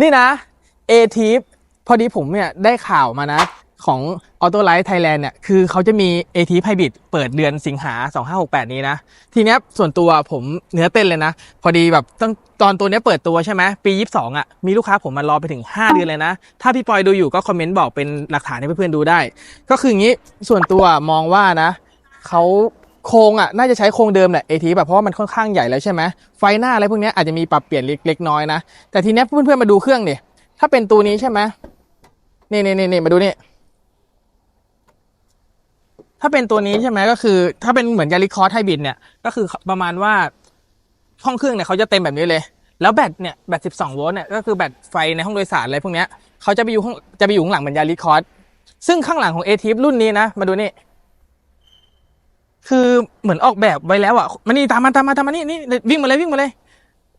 นี่นะ a t i p พอดีผมเนี่ยได้ข่าวมานะ ของ Auto Life Thailand เนี่ย คือเขาจะมี a t i p Hybrid เปิดเดือนสิงหา 2568 นี้นะ ทีเนี้ยส่วนตัวผมเนื้อเต้นเลยนะ พอดีแบบตั้งตอนตัวเนี้ยเปิดตัวใช่ไหมปี 22อะ มีลูกค้าผมมารอไปถึง 5 เดือนเลยนะ ถ้าพี่ปอยดูอยู่ก็คอมเมนต์บอกเป็นหลักฐานให้เพื่อนๆดูได้ ก็คืออย่างนี้ส่วนตัวมองว่านะเขา โครงอะน่าจะใช้โครงเดิมแหละ AT แบบเพราะว่ามันค่อนข้างใหญ่แล้วใช่ไหมไฟหน้าอะไรพวกนี้อาจจะมีปรับเปลี่ยนเล็กๆน้อยนะ แต่ทีเนี้ยเพื่อนๆมาดูเครื่องดิถ้าเป็นตัวนี้ใช่ไหมนี่นี่นี่นี่มาดูนี่ถ้าเป็นตัวนี้ใช่ไหมก็คือ ถ้าเป็นเหมือนยาริคอร์ไฮบิดเนี่ยก็คือประมาณว่าห้องเครื่องเนี่ยเขาจะเต็มแบบนี้เลย แล้วแบตเนี่ยแบต 12 โวลต์เนี่ยก็คือแบตไฟในห้องโดยสารอะไรพวกเนี้ยเขาจะไปอยู่ข้างจะไปอยู่ข้างหลังเหมือนยาริคอร์ซึ่งข้างหลังของ a t รุ่นนี้นะ มาดูนี่ เหมือนออกแบบไว้แล้วอะมันนี่ตามมาตามมาตามมานี่นี่วิ่งมาเลยวิ่งมาเลย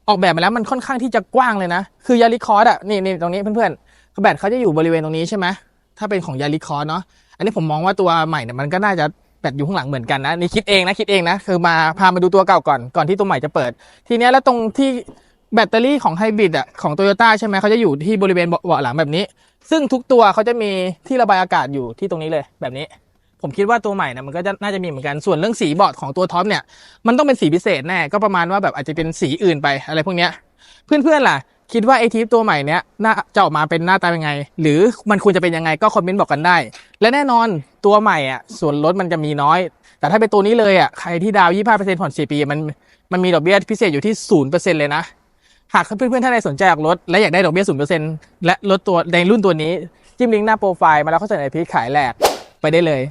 ออกแบบมาแล้วมันค่อนข้างที่จะกว้างเลยนะ คือยาริคอร์ดอะนี่นี่ตรงนี้เพื่อนๆแบตเขาจะอยู่บริเวณตรงนี้ใช่ไหมถ้าเป็นของยาริคอร์ดเนาะอันนี้ผมมองว่าตัวใหม่เนี่ยมันก็น่าจะแบตอยู่ข้างหลังเหมือนกันนะนี่คิดเองนะคิดเองนะคือมาพามาดูตัวเก่าก่อนก่อนที่ตัวใหม่จะเปิด ทีเนี้ยแล้วตรงที่แบตเตอรี่ของไฮบริดอะของโตโยต้าใช่ไหมเขาจะอยู่ที่บริเวณเบาะหลังแบบนี้ ซึ่งทุกตัวเขาจะมีที่ระบายอากาศอยู่ที่ตรงนี้เลยแบบนี้ ผมคิดว่าตัวใหม่นี่ยมันก็จะน่าจะมีเหมือนกันส่วนเรื่องสีเบาะของตัวท็อปเนี่ยมันต้องเป็นสีพิเศษแน่ก็ประมาณว่าแบบอาจจะเป็นสีอื่นไปอะไรพวกเนี้ยเพื่อนๆล่ะ คิดว่าไอทีฟตัวใหม่เนี้ยน่าจะออกมาเป็นหน้าตาเป็นไง หรือมันควรจะเป็นยังไงก็คอมเมนต์บอกกันได้ และแน่นอนตัวใหม่อะส่วนลดมันจะมีน้อย แต่ถ้าเป็นตัวนี้เลยอะใครที่ดาวยี่ห้าเปอร์เซ็นต์ผ่อนสี่ปี มันมันมีดอกเบี้ยพิเศษอยู่ที่ศูนย์เลยนะหากเพื่อนๆท่านใดสนใจอยากลดและอยากได้ดอกเบี้ยศูนย์เปอร์เซ็นต์และลดตัวในรุ่นตัวนี้จิ้มลิงก์หน้าโปรไฟล์มาแล้วเขาเสนอพีขายแหลกไปได้เลย